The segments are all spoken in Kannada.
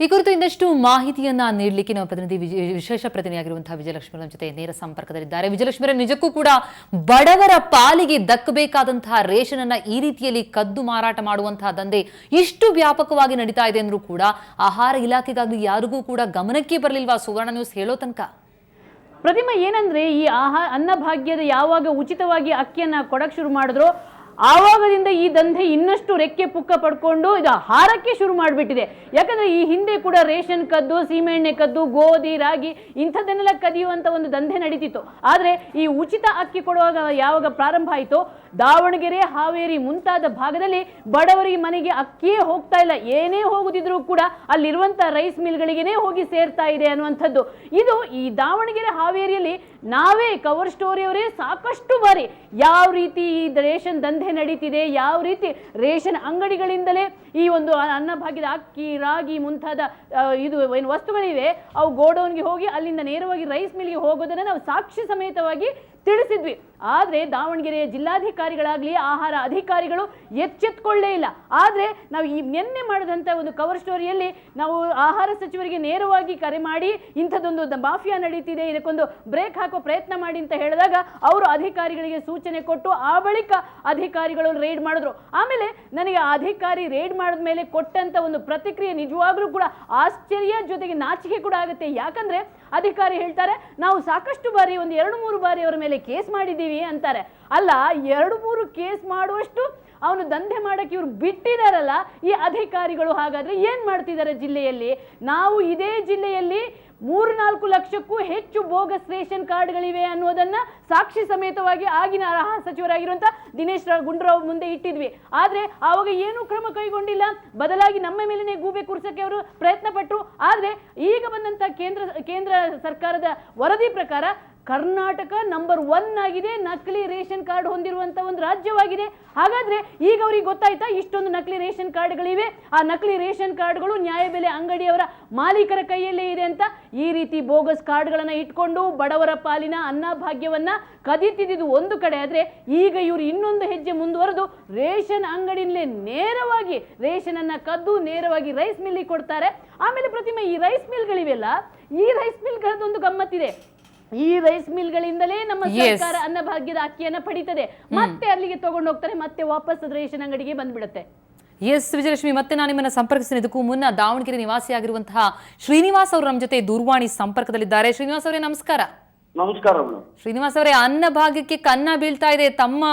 ಈ ಕುರಿತು ಇನ್ನಷ್ಟು ಮಾಹಿತಿಯನ್ನ ನೀಡಲಿಕ್ಕೆ ನಾವು ಪ್ರತಿನಿಧಿ ವಿಶೇಷ ಪ್ರತಿನಿಧಿಯಾಗಿರುವಂತಹ ವಿಜಯಲಕ್ಷ್ಮಿ ನಮ್ಮ ಜೊತೆ ನೇರ ಸಂಪರ್ಕದಲ್ಲಿದ್ದಾರೆ. ವಿಜಯಲಕ್ಷ್ಮಿ ನಿಜಕ್ಕೂ ಕೂಡ ಬಡವರ ಪಾಲಿಗೆ ದಕ್ಕಬೇಕಾದಂತಹ ರೇಷನ್ ಅನ್ನ ಈ ರೀತಿಯಲ್ಲಿ ಕದ್ದು ಮಾರಾಟ ಮಾಡುವಂತಹ ದಂಧೆ ಇಷ್ಟು ವ್ಯಾಪಕವಾಗಿ ನಡೀತಾ ಇದೆ ಅಂದ್ರೂ ಕೂಡ ಆಹಾರ ಇಲಾಖೆಗಾಗಲಿ ಯಾರಿಗೂ ಕೂಡ ಗಮನಕ್ಕೆ ಬರಲಿಲ್ವಾ? ಸುವರ್ಣ ನ್ಯೂಸ್ ಹೇಳೋ ತನಕ. ಪ್ರತಿಮಾ ಏನಂದ್ರೆ ಈ ಆಹಾರ ಅನ್ನಭಾಗ್ಯದ ಯಾವಾಗ ಉಚಿತವಾಗಿ ಅಕ್ಕಿಯನ್ನ ಕೊಡಕ್ ಶುರು ಮಾಡಿದ್ರು ಆವಾಗದಿಂದ ಈ ದಂಧೆ ಇನ್ನಷ್ಟು ರೆಕ್ಕೆ ಪುಕ್ಕ ಪಡ್ಕೊಂಡು ಇದು ಹಾರಕ್ಕೆ ಶುರು ಮಾಡಿಬಿಟ್ಟಿದೆ. ಯಾಕಂದ್ರೆ ಈ ಹಿಂದೆ ಕೂಡ ರೇಷನ್ ಕದ್ದು ಸೀಮೆಎಣ್ಣೆ ಕದ್ದು, ಗೋಧಿ, ರಾಗಿ ಇಂಥದ್ದನ್ನೆಲ್ಲ ಕದಿಯುವಂತ ಒಂದು ದಂಧೆ ನಡೀತಿತ್ತು. ಆದರೆ ಈ ಉಚಿತ ಅಕ್ಕಿ ಕೊಡುವಾಗ ಯಾವಾಗ ಪ್ರಾರಂಭ ಆಯಿತು, ದಾವಣಗೆರೆ, ಹಾವೇರಿ ಮುಂತಾದ ಭಾಗದಲ್ಲಿ ಬಡವರಿಗೆ ಮನೆಗೆ ಅಕ್ಕಿಯೇ ಹೋಗ್ತಾ ಇಲ್ಲ. ಏನೇ ಹೋಗುದಿದ್ರೂ ಕೂಡ ಅಲ್ಲಿರುವಂಥ ರೈಸ್ ಮಿಲ್ಗಳಿಗೇನೆ ಹೋಗಿ ಸೇರ್ತಾ ಇದೆ ಅನ್ನುವಂಥದ್ದು. ಇದು ಈ ದಾವಣಗೆರೆ, ಹಾವೇರಿಯಲ್ಲಿ ನಾವೇ ಕವರ್ ಸ್ಟೋರಿಯವರೇ ಸಾಕಷ್ಟು ಬಾರಿ ಯಾವ ರೀತಿ ಈ ರೇಷನ್ ದಂಧೆ ನಡೀತಿದೆ. ಯಾವ ರೀತಿ ರೇಷನ್ ಅಂಗಡಿಗಳಿಂದಲೇ ಈ ಒಂದು ಅನ್ನಭಾಗ್ಯದ ಅಕ್ಕಿ, ರಾಗಿ ಮುಂತಾದ ಇದು ಏನು ವಸ್ತುಗಳಿವೆ, ಅವು ಗೋಡೌನ್ಗೆ ಹೋಗಿ ಅಲ್ಲಿಂದ ನೇರವಾಗಿ ರೈಸ್ ಮಿಲ್ಗೆ ಹೋಗೋದನ್ನ ನಾವು ಸಾಕ್ಷಿ ಸಮೇತವಾಗಿ ತಿಳಿಸಿದ್ವಿ. ಆದರೆ ದಾವಣಗೆರೆಯ ಜಿಲ್ಲಾಧಿಕಾರಿಗಳಾಗಲಿ ಆಹಾರ ಅಧಿಕಾರಿಗಳು ಎಚ್ಚೆತ್ಕೊಳ್ಳೇ ಇಲ್ಲ. ಆದರೆ ನಾವು ಈ ನಿನ್ನೆ ಮಾಡಿದಂಥ ಒಂದು ಕವರ್ ಸ್ಟೋರಿಯಲ್ಲಿ ನಾವು ಆಹಾರ ಸಚಿವರಿಗೆ ನೇರವಾಗಿ ಕರೆ ಮಾಡಿ ಇಂಥದ್ದೊಂದು ಮಾಫಿಯಾ ನಡೀತಿದೆ, ಇದಕ್ಕೊಂದು ಬ್ರೇಕ್ ಹಾಕೋ ಪ್ರಯತ್ನ ಮಾಡಿ ಅಂತ ಹೇಳಿದಾಗ ಅವರು ಅಧಿಕಾರಿಗಳಿಗೆ ಸೂಚನೆ ಕೊಟ್ಟು ಆ ಬಳಿಕ ಅಧಿಕಾರಿಗಳು ರೇಡ್ ಮಾಡಿದ್ರು. ಆಮೇಲೆ ನನಗೆ ಅಧಿಕಾರಿ ರೇಡ್ ಮಾಡಿದ ಮೇಲೆ ಕೊಟ್ಟಂಥ ಒಂದು ಪ್ರತಿಕ್ರಿಯೆ ನಿಜವಾಗ್ಲೂ ಕೂಡ ಆಶ್ಚರ್ಯ ಜೊತೆಗೆ ನಾಚಿಕೆ ಕೂಡ ಆಗುತ್ತೆ. ಯಾಕಂದ್ರೆ ಅಧಿಕಾರಿ ಹೇಳ್ತಾರೆ, ನಾವು ಸಾಕಷ್ಟು ಬಾರಿ, ಒಂದು ಎರಡು ಮೂರು ಬಾರಿ ಅವರ ಮೇಲೆ ಕೇಸ್ ಮಾಡಿದ್ದೀವಿ ಅಂತಾರೆ. ಅಲ್ಲ, ಎರಡು ಮೂರು ಕೇಸ್ ಮಾಡುವಷ್ಟು ಅವನು ದಂಧೆ ಮಾಡಕ್ಕೆ ಇವ್ರು ಬಿಟ್ಟಿದಾರಲ್ಲ, ಈ ಅಧಿಕಾರಿಗಳು ಹಾಗಾದ್ರೆ ಏನ್ ಮಾಡ್ತಿದ್ದಾರೆ ಜಿಲ್ಲೆಯಲ್ಲಿ? ನಾವು ಇದೇ ಜಿಲ್ಲೆಯಲ್ಲಿ ಮೂರು ನಾಲ್ಕು ಲಕ್ಷಕ್ಕೂ ಹೆಚ್ಚು ಬೋಗಸ್ ರೇಷನ್ ಕಾರ್ಡ್ಗಳಿವೆ ಅನ್ನೋದನ್ನ ಸಾಕ್ಷಿ ಸಮೇತವಾಗಿ ಆಗಿನ ಅರ್ಹ ಸಚಿವರಾಗಿರುವಂಥ ದಿನೇಶ್ ರಾವ್ ಗುಂಡೂರಾವ್ ಮುಂದೆ ಇಟ್ಟಿದ್ವಿ. ಆದ್ರೆ ಆವಾಗ ಏನೂ ಕ್ರಮ ಕೈಗೊಂಡಿಲ್ಲ. ಬದಲಾಗಿ ನಮ್ಮ ಮೇಲೇನೆ ಗೂಬೆ ಕುರ್ಸಕ್ಕೆ ಅವರು ಪ್ರಯತ್ನ ಪಟ್ಟರು ಆದ್ರೆ ಈಗ ಬಂದಂತ ಕೇಂದ್ರ ಕೇಂದ್ರ ಸರ್ಕಾರದ ವರದಿ ಪ್ರಕಾರ ಕರ್ನಾಟಕ ನಂಬರ್ ಒನ್ ಆಗಿದೆ. ನಕಲಿ ರೇಷನ್ ಕಾರ್ಡ್ ಹೊಂದಿರುವಂತ ಒಂದು ರಾಜ್ಯವಾಗಿದೆ. ಹಾಗಾದ್ರೆ ಈಗ ಅವ್ರಿಗೆ ಗೊತ್ತಾಯ್ತಾ ಇಷ್ಟೊಂದು ನಕಲಿ ರೇಷನ್ ಕಾರ್ಡ್ಗಳಿವೆ. ಆ ನಕಲಿ ರೇಷನ್ ಕಾರ್ಡ್ಗಳು ನ್ಯಾಯಬೆಲೆ ಅಂಗಡಿಯವರ ಮಾಲೀಕರ ಕೈಯಲ್ಲೇ ಇದೆ ಅಂತ ಈ ರೀತಿ ಬೋಗಸ್ ಕಾರ್ಡ್ಗಳನ್ನು ಇಟ್ಕೊಂಡು ಬಡವರ ಪಾಲಿನ ಅನ್ನಭಾಗ್ಯವನ್ನು ಕದೀತಿದ್ದು ಒಂದು ಕಡೆ. ಆದ್ರೆ ಈಗ ಇವರು ಇನ್ನೊಂದು ಹೆಜ್ಜೆ ಮುಂದುವರೆದು ರೇಷನ್ ಅಂಗಡಿಯಲ್ಲೇ ನೇರವಾಗಿ ರೇಷನ್ ಅನ್ನ ಕದ್ದು ನೇರವಾಗಿ ರೈಸ್ ಮಿಲ್ಗೆ ಕೊಡ್ತಾರೆ. ಆಮೇಲೆ ಪ್ರತಿಮೆ ಈ ರೈಸ್ ಮಿಲ್ಗಳಿವೆಲ್ಲ ಈ ರೈಸ್ ಮಿಲ್ಗಳದೊಂದು ಗಮ್ಮತ್ತಿದೆ. ಈ ರೈಸ್ ಮಿಲ್ಗಳಿಂದಲೇ ನಮ್ಮ. ಸರ್ಕಾರ ಅನ್ನಭಾಗ್ಯದ ಅಕ್ಕಿಯನ್ನ ಪಡಿತದೆ. ಮತ್ತೆ ಅಲ್ಲಿಗೆ ತಗೊಂಡು ಹೋಗ್ತಾರೆ ಮತ್ತೆ ವಾಪಸ್ ರೇಷನ್ ಅಂಗಡಿಗೆ ಬಂದ್ಬಿಡುತ್ತೆ. ಎಸ್ ವಿಜಯಲಕ್ಷ್ಮಿ ಮತ್ತೆ ನಾನು ನಿಮ್ಮನ್ನ ಸಂಪರ್ಕಿಸ್ತೀನಿ. ಇದಕ್ಕೂ ಮುನ್ನ ದಾವಣಗೆರೆ ನಿವಾಸಿಯಾಗಿರುವಂತಹ ಶ್ರೀನಿವಾಸ್ ಅವರು ನಮ್ಮ ಜೊತೆ ದೂರವಾಣಿ ಸಂಪರ್ಕದಲ್ಲಿದ್ದಾರೆ. ಶ್ರೀನಿವಾಸ್ ಅವರೇ ನಮಸ್ಕಾರ. ನಮಸ್ಕಾರ ಮೇಡಮ್ ಶ್ರೀನಿವಾಸ್ ಅವರೇ ಅನ್ನಭಾಗ್ಯಕ್ಕೆ ಕನ್ನ ಬೀಳ್ತಾ ಇದೆ. ತಮ್ಮ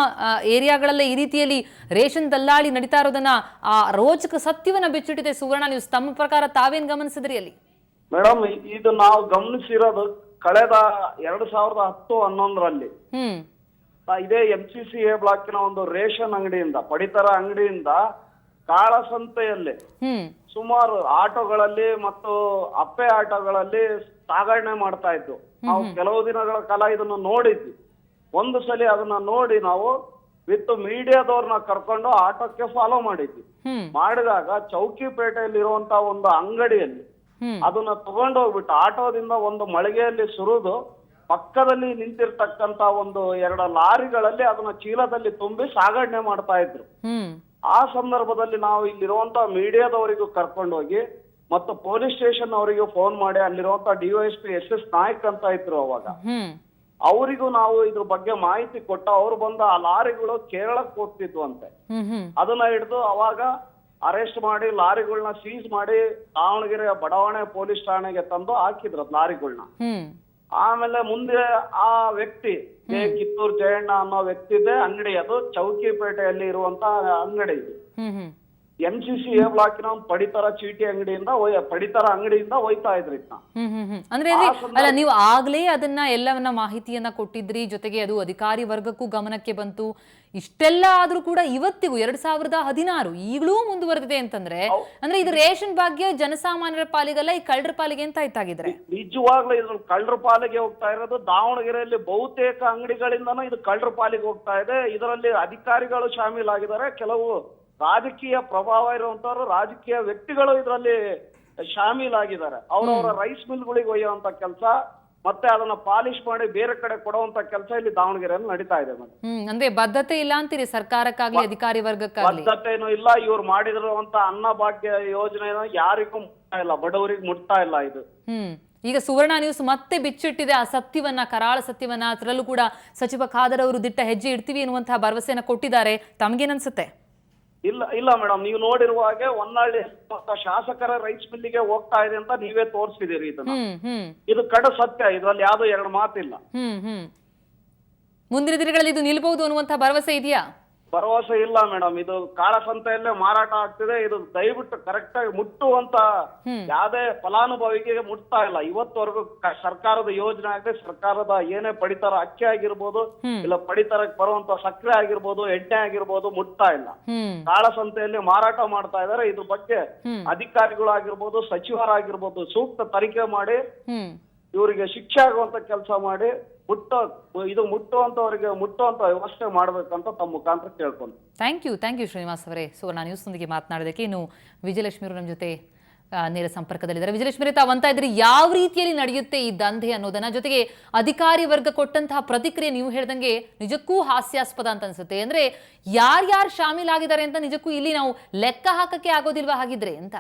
ಏರಿಯಾಗಳಲ್ಲೇ ಈ ರೀತಿಯಲ್ಲಿ ರೇಷನ್ ದಲ್ಲಾಳಿ ನಡೀತಾ ಇರೋದನ್ನ ಆ ರೋಚಕ ಸತ್ಯವನ್ನ ಬಿಚ್ಚಿಟ್ಟಿದೆ ಸುವರ್ಣ ನ್ಯೂಸ್. ತಮ್ಮ ಪ್ರಕಾರ ತಾವೇನ್ ಗಮನಿಸಿದ್ರಿ ಅಲ್ಲಿ? ಮೇಡಮ್ ಇದು ನಾವು ಗಮನಿಸಿರೋದು ಕಳೆದ ಎರಡು ಸಾವಿರದ ಹತ್ತು ಹನ್ನೊಂದರಲ್ಲಿ ಇದೇ ಎಂ ಸಿ ಸಿ ಎ ಬ್ಲಾಕಿನ ಒಂದು ರೇಷನ್ ಅಂಗಡಿಯಿಂದ ಪಡಿತರ ಅಂಗಡಿಯಿಂದ ಕಾಳಸಂತೆಯಲ್ಲಿ ಸುಮಾರು ಆಟೋಗಳಲ್ಲಿ ಮತ್ತು ಅಪ್ಪೆ ಆಟೋಗಳಲ್ಲಿ ಸಾಗಣೆ ಮಾಡ್ತಾ ಇದ್ದು ನಾವು ಕೆಲವು ದಿನಗಳ ಕಾಲ ಇದನ್ನು ನೋಡಿದ್ವಿ. ಒಂದು ಸಲ ಅದನ್ನ ನೋಡಿ ನಾವು ವಿತ್ ಮೀಡಿಯಾದವ್ರನ್ನ ಕರ್ಕೊಂಡು ಆಟೋಕ್ಕೆ ಫಾಲೋ ಮಾಡಿದ್ವಿ. ಮಾಡಿದಾಗ ಚೌಕಿಪೇಟೆಯಲ್ಲಿ ಇರುವಂತ ಒಂದು ಅಂಗಡಿಯಲ್ಲಿ ಅದನ್ನ ತಗೊಂಡು ಹೋಗ್ಬಿಟ್ಟು ಆಟೋದಿಂದ ಒಂದು ಮಳಿಗೆಯಲ್ಲಿ ಸುರಿದು ಪಕ್ಕದಲ್ಲಿ ನಿಂತಿರ್ತಕ್ಕಂತ ಒಂದು ಎರಡು ಲಾರಿಗಳಲ್ಲಿ ಅದನ್ನ ಚೀಲದಲ್ಲಿ ತುಂಬಿ ಸಾಗಣೆ ಮಾಡ್ತಾ ಇದ್ರು. ಆ ಸಂದರ್ಭದಲ್ಲಿ ನಾವು ಇಲ್ಲಿರುವಂತ ಮೀಡಿಯಾದವರಿಗೂ ಕರ್ಕೊಂಡು ಹೋಗಿ ಮತ್ತು ಪೊಲೀಸ್ ಸ್ಟೇಷನ್ ಅವರಿಗೂ ಫೋನ್ ಮಾಡಿ ಅಲ್ಲಿರುವಂತ ಡಿವೈಎಸ್ಪಿ ಎಸ್ ಎಸ್ ನಾಯಕ್ ಅಂತ ಇದ್ರು ಅವಾಗ. ಅವರಿಗೂ ನಾವು ಇದ್ರ ಬಗ್ಗೆ ಮಾಹಿತಿ ಕೊಟ್ಟ ಅವ್ರು ಬಂದ ಆ ಲಾರಿಗಳು ಕೇರಳಕ್ಕೆ ಹೋಗ್ತಿದ್ವು ಅಂತೆ. ಅದನ್ನ ಹಿಡಿದು ಅವಾಗ ಅರೆಸ್ಟ್ ಮಾಡಿ ಲಾರಿಗಳನ್ನ ಸೀಸ್ ಮಾಡಿ ದಾವಣಗೆರೆ ಬಡಾವಣೆ ಪೊಲೀಸ್ ಠಾಣೆಗೆ ತಂದು ಹಾಕಿದ್ರು ಅದ್ ಲಾರಿಗಳನ್ನ ಆಮೇಲೆ ಮುಂದೆ ಆ ವ್ಯಕ್ತಿ. ಕಿತ್ತೂರ್ ಜಯಣ್ಣ ಅನ್ನೋ ವ್ಯಕ್ತಿ ಇದೆ ಅಂಗಡಿ ಅದು ಚೌಕಿಪೇಟೆಯಲ್ಲಿ ಇರುವಂತ ಅಂಗಡಿ ಇದು. ಎಂ ಸಿ ಸಿ ಎ ಬ್ಲಾಕ್ನ ಪಡಿತರ ಚೀಟಿ ಅಂಗಡಿಯಿಂದ ಪಡಿತರ ಅಂಗಡಿಯಿಂದ ಒಯ್ತಾ ಇದ್ರಿ ಹ್ಮ್ ಹ್ಮ್ ಹ್ಮ್. ಅಂದ್ರೆ ಅಲ್ಲಿ ಅಲ್ಲ ನೀವು ಆಗ್ಲೇ ಅದನ್ನ ಎಲ್ಲವನ್ನ ಮಾಹಿತಿಯನ್ನ ಕೊಟ್ಟಿದ್ರಿ ಜೊತೆಗೆ ಅದು ಅಧಿಕಾರಿ ವರ್ಗಕ್ಕೂ ಗಮನಕ್ಕೆ ಬಂತು. ಇಷ್ಟೆಲ್ಲ ಆದ್ರೂ ಕೂಡ ಇವತ್ತಿಗೂ ಎರಡ್ ಸಾವಿರದ ಹದಿನಾರು ಈಗಲೂ ಮುಂದುವರೆದಿದೆ ಅಂತಂದ್ರೆ ಅಂದ್ರೆ ಇದು ರೇಷನ್ ಭಾಗ್ಯ ಜನಸಾಮಾನ್ಯರ ಪಾಲಿಗಲ್ಲ ಈ ಕಳ್ಳರ ಪಾಲಿಗೆ ಅಂತ ಆಯ್ತಾಗಿದ್ರೆ ನಿಜವಾಗ್ಲೂ ಇದು ಕಳ್ಳರ ಪಾಲಿಗೆ ಹೋಗ್ತಾ ಇರೋದು ದಾವಣಗೆರೆಯಲ್ಲಿ ಬಹುತೇಕ ಅಂಗಡಿಗಳಿಂದನೂ ಇದು ಕಳ್ಳರ ಪಾಲಿಗೆ ಹೋಗ್ತಾ ಇದೆ. ಇದರಲ್ಲಿ ಅಧಿಕಾರಿಗಳು ಶಾಮೀಲಾಗಿದ್ದಾರೆ. ಕೆಲವು ರಾಜಕೀಯ ಪ್ರಭಾವ ಇರುವಂತವ್ರು ರಾಜಕೀಯ ವ್ಯಕ್ತಿಗಳು ಇದರಲ್ಲಿ ಶಾಮೀಲಾಗಿದ್ದಾರೆ. ಅವರವರ ರೈಸ್ ಮಿಲ್ಗಳಿಗೆ ಒಯ್ಯುವಂತ ಕೆಲಸ ಮತ್ತೆ ಅದನ್ನ ಪಾಲಿಶ್ ಮಾಡಿ ಬೇರೆ ಕಡೆ ಕೊಡುವಂತ ಕೆಲಸ ಇಲ್ಲಿ ದಾವಣಗೆರೆಯಲ್ಲಿ ನಡೀತಾ ಇದೆ ಮೇಡಮ್. ಅಂದ್ರೆ ಬದ್ಧತೆ ಇಲ್ಲ ಅಂತೀರಿ ಸರ್ಕಾರಕ್ಕಾಗ್ಲಿ ಅಧಿಕಾರಿ ವರ್ಗಕ್ಕಾಗ್ಲಿ? ಬದ್ಧತೆನೂ ಇಲ್ಲ ಇವ್ರು ಮಾಡಿದಿರುವಂತ ಅನ್ನ ಭಾಗ್ಯ ಯೋಜನೆನ ಯಾರಿಗೂ ಮುಟ್ತಾ ಇಲ್ಲ ಬಡವರಿಗೆ ಮುಟ್ತಾ ಇಲ್ಲ ಇದು. ಹ್ಮ್ ಈಗ ಸುವರ್ಣ ನ್ಯೂಸ್ ಮತ್ತೆ ಬಿಚ್ಚಿಟ್ಟಿದೆ ಆ ಸತ್ಯವನ್ನ ಕರಾಳ ಸತ್ಯವನ್ನ ಅದರಲ್ಲೂ ಕೂಡ ಸಚಿವ ಖಾದರ್ ಅವರು ದಿಟ್ಟ ಹೆಜ್ಜೆ ಇಡ್ತೀವಿ ಎನ್ನುವಂತಹ ಭರವಸೆಯನ್ನ ಕೊಟ್ಟಿದ್ದಾರೆ. ತಮಗೇನನ್ಸುತ್ತೆ ಇಲ್ಲ ಇಲ್ಲ ಮೇಡಮ್ ನೀವು ನೋಡಿರುವ ಹಾಗೆ ಹೊನ್ನಾಳಿ ಶಾಸಕರ ರೈಸ್ ಮಿಲ್ಲಿಗೆ ಹೋಗ್ತಾ ಇದೆ ಅಂತ ನೀವೇ ತೋರಿಸಿದಿರಿ ಇದನ್ನ. ಇದು ಕಡ ಸತ್ಯ ಇದ್ರಲ್ಲಿ ಯಾವ್ದು ಎರಡು ಮಾತಿಲ್ಲ. ಮುಂದಿನ ದಿನಗಳಲ್ಲಿ ಇದು ನಿಲ್ಬಹುದು ಅನ್ನುವಂತಹ ಭರವಸೆ ಇದೆಯಾ? ಭರವಸೆ ಇಲ್ಲ ಮೇಡಮ್. ಇದು ಕಾಳಸಂತೆಯಲ್ಲೇ ಮಾರಾಟ ಆಗ್ತಿದೆ. ಇದು ದಯವಿಟ್ಟು ಕರೆಕ್ಟ್ ಆಗಿ ಮುಟ್ಟುವಂತ ಯಾವ್ದೇ ಫಲಾನುಭವಿಗೆ ಮುಟ್ತಾ ಇಲ್ಲ. ಇವತ್ತವರೆಗೂ ಸರ್ಕಾರದ ಯೋಜನೆ ಆಗಲಿ ಸರ್ಕಾರದ ಏನೇ ಪಡಿತರ ಅಕ್ಕಿ ಆಗಿರ್ಬೋದು ಇಲ್ಲ ಪಡಿತರಕ್ಕೆ ಬರುವಂತ ಸಕ್ಕರೆ ಆಗಿರ್ಬೋದು ಎಣ್ಣೆ ಆಗಿರ್ಬೋದು ಮುಟ್ತಾ ಇಲ್ಲ. ಕಾಳಸಂತೆಯಲ್ಲಿ ಮಾರಾಟ ಮಾಡ್ತಾ ಇದಾರೆ ಇದ್ರ ಬಗ್ಗೆ ಅಧಿಕಾರಿಗಳಾಗಿರ್ಬೋದು ಸಚಿವರಾಗಿರ್ಬೋದು ಸೂಕ್ತ ತನಿಖೆ ಮಾಡಿ ಇವರಿಗೆ ಶಿಕ್ಷೆ ಆಗುವಂತ ಕೆಲಸ ಮಾಡಿ ಮುಟ್ಟೋ ಇದು ಮುಟ್ಟುವಂತವರಿಗೆ ಮುಟ್ಟುವಂತ ವ್ಯವಸ್ಥೆ ಮಾಡ್ಬೇಕಂತ ತಮ್ಮ ಮುಖಾಂತರ ಕೇಳ್ಕೊಂಡು thank you thank you Srinivas ಅವರೇ. ಸುವರ್ಣ ನ್ಯೂಸ್ನೊಂದಿಗೆ ಮಾತನಾಡೋದಕ್ಕೆ ಇನ್ನು ವಿಜಯಲಕ್ಷ್ಮಿ ಅವರು ನಮ್ಮ ಜೊತೆ ನೇರ ಸಂಪರ್ಕದಲ್ಲಿದ್ದಾರೆ. ವಿಜಯಲಕ್ಷ್ಮಿ ಅವರೇ, ತಾವು ಅಂತ ಇದ್ರೆ ಯಾವ ರೀತಿಯಲ್ಲಿ ನಡೆಯುತ್ತೆ ಈ ದಂಧೆ ಅನ್ನೋದನ್ನ? ಜೊತೆಗೆ ಅಧಿಕಾರಿ ವರ್ಗ ಕೊಟ್ಟಂತಹ ಪ್ರತಿಕ್ರಿಯೆ ನೀವು ಹೇಳ್ದಂಗೆ ನಿಜಕ್ಕೂ ಹಾಸ್ಯಾಸ್ಪದ ಅಂತ ಅನ್ಸುತ್ತೆ. ಅಂದ್ರೆ ಯಾರ್ಯಾರು ಶಾಮೀಲಾಗಿದ್ದಾರೆ ಅಂತ ನಿಜಕ್ಕೂ ಇಲ್ಲಿ ನಾವು ಲೆಕ್ಕ ಹಾಕಕ್ಕೆ ಆಗೋದಿಲ್ವಾ ಹಾಗಿದ್ರೆ ಅಂತ?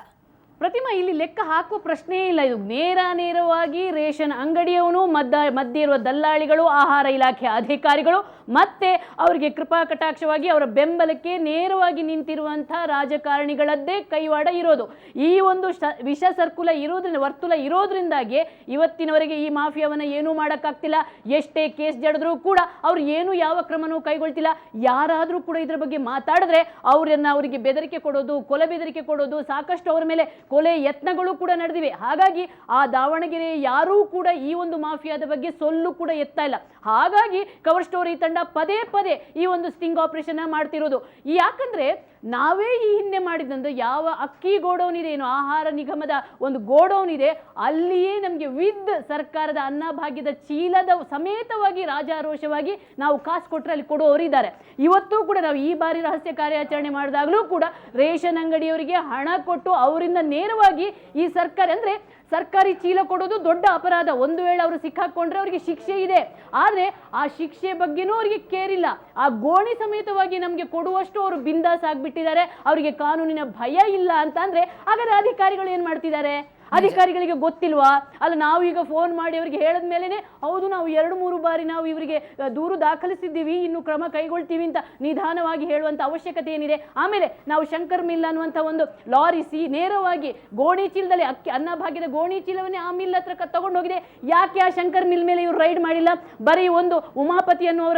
ಪ್ರತಿಮಾ ಇಲ್ಲಿ ಲೆಕ್ಕ ಹಾಕುವ ಪ್ರಶ್ನೆಯೇ ಇಲ್ಲ. ಇದು ನೇರ ನೇರವಾಗಿ ರೇಷನ್ ಅಂಗಡಿಯವನು ಮಧ್ಯ ಮಧ್ಯೆ ಇರುವ ದಲ್ಲಾಳಿಗಳು, ಆಹಾರ ಇಲಾಖೆ ಅಧಿಕಾರಿಗಳು, ಮತ್ತೆ ಅವರಿಗೆ ಕೃಪಾ ಕಟಾಕ್ಷವಾಗಿ ಅವರ ಬೆಂಬಲಕ್ಕೆ ನೇರವಾಗಿ ನಿಂತಿರುವಂತಹ ರಾಜಕಾರಣಿಗಳದ್ದೇ ಕೈವಾಡ ಇರೋದು. ಈ ಒಂದು ವಿಷ ಸರ್ಕುಲ ಇರೋದ್ರಿಂದ, ವರ್ತುಲ ಇರೋದ್ರಿಂದಾಗಿ ಇವತ್ತಿನವರೆಗೆ ಈ ಮಾಫಿಯಾವನ್ನು ಏನೂ ಮಾಡೋಕ್ಕಾಗ್ತಿಲ್ಲ. ಎಷ್ಟೇ ಕೇಸ್ ಜಡಿದ್ರೂ ಕೂಡ ಅವ್ರು ಏನು ಯಾವ ಕ್ರಮನೂ ಕೈಗೊಳ್ತಿಲ್ಲ. ಯಾರಾದರೂ ಕೂಡ ಇದ್ರ ಬಗ್ಗೆ ಮಾತಾಡಿದ್ರೆ ಅವರನ್ನು ಅವರಿಗೆ ಬೆದರಿಕೆ ಕೊಡೋದು, ಕೊಲೆ ಬೆದರಿಕೆ ಕೊಡೋದು ಸಾಕಷ್ಟು ಅವರ ಮೇಲೆ ಕೊಲೆ ಯತ್ನಗಳು ಕೂಡ ನಡೆದಿವೆ. ಹಾಗಾಗಿ ಆ ದಾವಣಗೆರೆ ಯಾರೂ ಕೂಡ ಈ ಒಂದು ಮಾಫಿಯಾದ ಬಗ್ಗೆ ಸೊಲ್ಲು ಕೂಡ ಎತ್ತಾ ಇಲ್ಲ. ಹಾಗಾಗಿ ಕವರ್ ಸ್ಟೋರಿ ತಂಡ ಪದೇ ಪದೇ ಈ ಒಂದು ಸ್ಟಿಂಗ್ ಆಪರೇಷನ್ ಮಾಡ್ತಿರೋದು. ಯಾಕಂದ್ರೆ ನಾವೇ ಈ ಹಿಂದೆ ಮಾಡಿದಂಥ ಯಾವ ಅಕ್ಕಿ ಗೋಡೌನ್ ಇದೆ ಏನು ಆಹಾರ ನಿಗಮದ ಒಂದು ಗೋಡೌನ್ ಇದೆ ಅಲ್ಲಿಯೇ ನಮಗೆ ವಿದ್ ಸರ್ಕಾರದ ಅನ್ನಭಾಗ್ಯದ ಚೀಲದ ಸಮೇತವಾಗಿ ರಾಜಾರೋಷವಾಗಿ ನಾವು ಕಾಸು ಕೊಟ್ಟರೆ ಅಲ್ಲಿ ಕೊಡೋರಿದ್ದಾರೆ. ಇವತ್ತು ಕೂಡ ನಾವು ಈ ಬಾರಿ ರಹಸ್ಯ ಕಾರ್ಯಾಚರಣೆ ಮಾಡಿದಾಗಲೂ ಕೂಡ ರೇಷನ್ ಅಂಗಡಿಯವರಿಗೆ ಹಣ ಕೊಟ್ಟು ಅವರಿಂದ ನೇರವಾಗಿ ಈ ಸರ್ಕಾರ ಅಂದ್ರೆ ಸರ್ಕಾರಿ ಚೀಲ ಕೊಡೋದು ದೊಡ್ಡ ಅಪರಾಧ. ಒಂದು ವೇಳೆ ಅವರು ಸಿಕ್ಕಾಕೊಂಡ್ರೆ ಅವರಿಗೆ ಶಿಕ್ಷೆ ಇದೆ. ಆದರೆ ಆ ಶಿಕ್ಷೆ ಬಗ್ಗೆನೂ ಅವರಿಗೆ ಕೇರಿಲ್ಲ ಆ ಗೋಣಿ ಸಮೇತವಾಗಿ ನಮಗೆ ಕೊಡುವಷ್ಟು ಅವರು ಬಿಂದಾಸ್ ಆಗಿಬಿಟ್ಟಿದ್ದಾರೆ. ಅವರಿಗೆ ಕಾನೂನಿನ ಭಯ ಇಲ್ಲ ಅಂತ ಅಂದರೆ ಹಾಗಾದ್ರೆ ಅಧಿಕಾರಿಗಳು ಏನು ಮಾಡ್ತಿದ್ದಾರೆ? ಅಧಿಕಾರಿಗಳಿಗೆ ಗೊತ್ತಿಲ್ವಾ? ಅಲ್ಲ, ನಾವು ಈಗ ಫೋನ್ ಮಾಡಿ ಅವರಿಗೆ ಹೇಳಿದ ಮೇಲೆನೆ, ಹೌದು, ನಾವು ಎರಡು, ಮೂರು ಬಾರಿ ನಾವು ಇವರಿಗೆ ದೂರು ದಾಖಲಿಸಿದ್ದೀವಿ, ಇನ್ನು ಕ್ರಮ ಕೈಗೊಳ್ತೀವಿ ಅಂತ ನಿಧಾನವಾಗಿ ಹೇಳುವಂತ ಅವಶ್ಯಕತೆ ಏನಿದೆ? ಆಮೇಲೆ ನಾವು ಶಂಕರ್ ಮಿಲ್ ಅನ್ನುವಂಥ ಒಂದು ಲಾರಿಸಿ ನೇರವಾಗಿ ಗೋಣಿ ಚೀಲದಲ್ಲಿ, ಅಕ್ಕಿ ಅನ್ನಭಾಗ್ಯದ ಗೋಣಿ ಚೀಲವನ್ನೇ ಆ ಮಿಲ್ ಹತ್ರ ಕ- ತಗೊಂಡು ಹೋಗಿದೆ ಯಾಕೆ ಆ ಶಂಕರ್ ಮಿಲ್ ಮೇಲೆ ಇವರು ರೈಡ್ ಮಾಡಿಲ್ಲ? ಬರೀ ಒಂದು ಉಮಾಪತಿ ಅನ್ನುವರ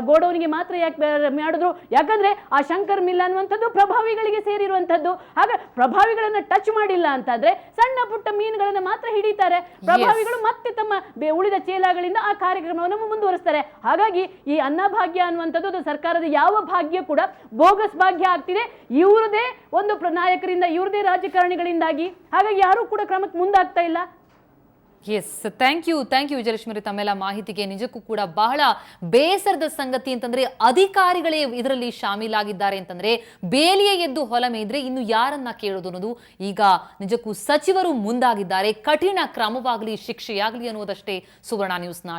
ಗೋಡೌನಿಗೆ ಮಾತ್ರ ಯಾಕೆ ಮಾಡಿದ್ರು? ಯಾಕಂದ್ರೆ ಆ ಶಂಕರ್ ಮಿಲ್ ಅನ್ನುವಂಥದ್ದು ಪ್ರಭಾವಿಗಳಿಗೆ ಸೇರಿರುವಂಥದ್ದು. ಹಾಗೆ ಪ್ರಭಾವಿಗಳನ್ನ ಟಚ್ ಮಾಡಿಲ್ಲ ಅಂತಂದ್ರೆ ಸಣ್ಣ ಪುಟ್ಟ ಮೀನುಗಳನ್ನು ಮಾತ್ರ ಹಿಡಿತಾರೆ. ಪ್ರಭಾವಿಗಳು ಮತ್ತೆ ತಮ್ಮ ಉಳಿದ ಚೇಲಾಗಳಿಂದ ಆ ಕಾರ್ಯಕ್ರಮವನ್ನು ಮುಂದುವರಿಸ್ತಾರೆ. ಹಾಗಾಗಿ ಈ ಅನ್ನಭಾಗ್ಯ ಅನ್ನುವಂಥದ್ದು ಅದು ಸರ್ಕಾರದ ಯಾವ ಭಾಗ್ಯ ಕೂಡ ಬೋಗಸ್ ಭಾಗ್ಯ ಆಗ್ತಿದೆ. ಇವ್ರದೇ ಒಂದು ಪ್ರ- ನಾಯಕರಿಂದ ಇವ್ರದೇ ರಾಜಕಾರಣಿಗಳಿಂದಾಗಿ. ಹಾಗಾಗಿ ಯಾರೂ ಕೂಡ ಕ್ರಮಕ್ಕೆ ಮುಂದಾಗ್ತಾ ಇಲ್ಲ. Yes thank you thank you Vijayalakshmi ತಮ್ಮೆಲ್ಲ ಮಾಹಿತಿಗೆ. ನಿಜಕ್ಕೂ ಕೂಡ ಬಹಳ ಬೇಸರದ ಸಂಗತಿ ಅಂತಂದ್ರೆ, ಅಧಿಕಾರಿಗಳೇ ಇದರಲ್ಲಿ ಶಾಮೀಲಾಗಿದ್ದಾರೆ ಅಂತಂದ್ರೆ, ಬೇಲಿಯೇ ಎದ್ದು ಹೊಲ ಮೇಯ್ದ್ರೆ ಇನ್ನು ಯಾರನ್ನ ಕೇಳೋದು ಅನ್ನೋದು ಈಗ ನಿಜಕ್ಕೂ ಸಚಿವರು ಮುಂದಾಗಿದ್ದಾರೆ. ಕಠಿಣ ಕ್ರಮವಾಗಲಿ, ಶಿಕ್ಷೆಯಾಗಲಿ ಅನ್ನೋದಷ್ಟೇ ಸುವರ್ಣ ನ್ಯೂಸ್ನ